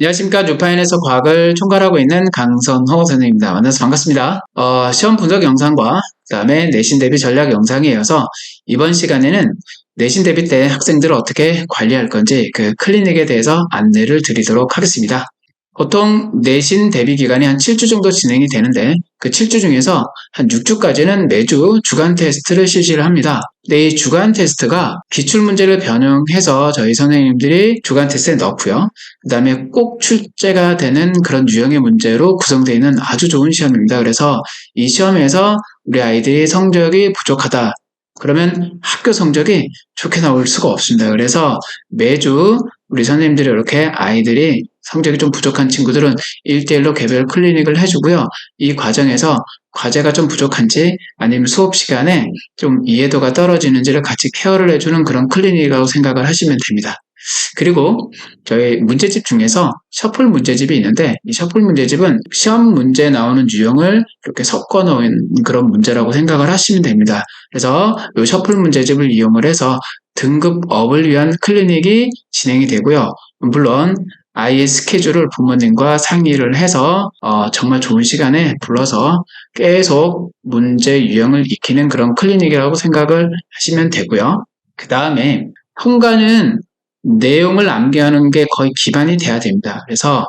안녕하십니까. 뉴파인에서 과학을 총괄하고 있는 강선호 선생님입니다. 만나서 반갑습니다. 어, 시험 분석 영상과 그 다음에 내신 대비 전략 영상에 이어서 이번 시간에는 내신 대비 때 학생들을 어떻게 관리할 건지 그 클리닉에 대해서 안내를 드리도록 하겠습니다. 보통 내신 대비 기간이 한 7주 정도 진행이 되는데 그 7주 중에서 한 6주까지는 매주 주간 테스트를 실시를 합니다. 근데 이 주간 테스트가 기출 문제를 변형해서 저희 선생님들이 주간 테스트에 넣고요. 그 다음에 꼭 출제가 되는 그런 유형의 문제로 구성되어 있는 아주 좋은 시험입니다. 그래서 이 시험에서 우리 아이들이 성적이 부족하다. 그러면 학교 성적이 좋게 나올 수가 없습니다. 그래서 매주 우리 선생님들이 이렇게 아이들이 성적이 좀 부족한 친구들은 1대1로 개별 클리닉을 해주고요. 이 과정에서 과제가 좀 부족한지 아니면 수업 시간에 좀 이해도가 떨어지는지를 같이 케어를 해주는 그런 클리닉이라고 생각을 하시면 됩니다. 그리고 저희 문제집 중에서 셔플 문제집이 있는데 이 셔플 문제집은 시험 문제 나오는 유형을 이렇게 섞어 놓은 그런 문제라고 생각을 하시면 됩니다. 그래서 이 셔플 문제집을 이용을 해서 등급업을 위한 클리닉이 진행이 되고요. 물론 아이의 스케줄을 부모님과 상의를 해서 어, 정말 좋은 시간에 불러서 계속 문제 유형을 익히는 그런 클리닉이라고 생각을 하시면 되고요. 그 다음에 통과는 내용을 암기하는 게 거의 기반이 돼야 됩니다. 그래서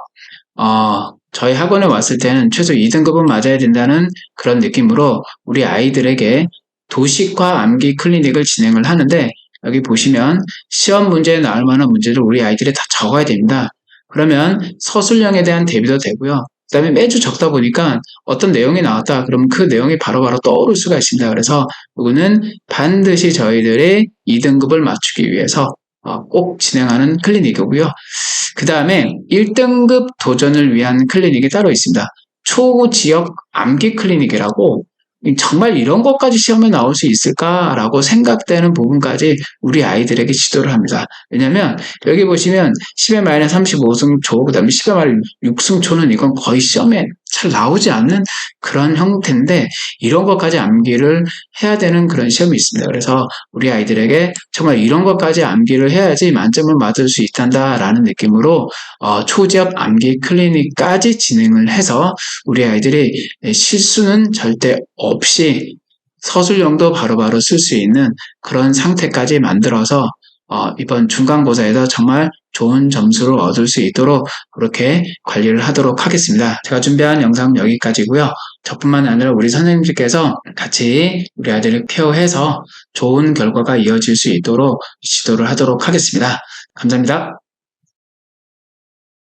어, 저희 학원에 왔을 때는 최소 2등급은 맞아야 된다는 그런 느낌으로 우리 아이들에게 도식화 암기 클리닉을 진행을 하는데 여기 보시면 시험 문제에 나올 만한 문제를 우리 아이들이 다 적어야 됩니다. 그러면 서술형에 대한 대비도 되고요. 그 다음에 매주 적다 보니까 어떤 내용이 나왔다 그러면 그 내용이 바로바로 떠오를 수가 있습니다. 그래서 이거는 반드시 저희들이 2등급을 맞추기 위해서 어, 꼭 진행하는 클리닉이고요. 그 다음에 1등급 도전을 위한 클리닉이 따로 있습니다. 초지역 암기 클리닉이라고 정말 이런 것까지 시험에 나올 수 있을까라고 생각되는 부분까지 우리 아이들에게 지도를 합니다. 왜냐면 여기 보시면 10의 마이너스 35승 초, 그 다음에 10의 마이너스 6승 초는 이건 거의 시험에 잘 나오지 않는 그런 형태인데 이런 것까지 암기를 해야 되는 그런 시험이 있습니다. 그래서 우리 아이들에게 정말 이런 것까지 암기를 해야지 만점을 맞을 수 있단다라는 느낌으로 어, 초지압 암기 클리닉까지 진행을 해서 우리 아이들이 실수는 절대 없이 서술형도 바로바로 쓸 수 있는 그런 상태까지 만들어서 어, 이번 중간고사에서 정말 좋은 점수를 얻을 수 있도록 그렇게 관리를 하도록 하겠습니다. 제가 준비한 영상은 여기까지고요. 저뿐만 아니라 우리 선생님들께서 같이 우리 아이들을 케어해서 좋은 결과가 이어질 수 있도록 지도를 하도록 하겠습니다. 감사합니다.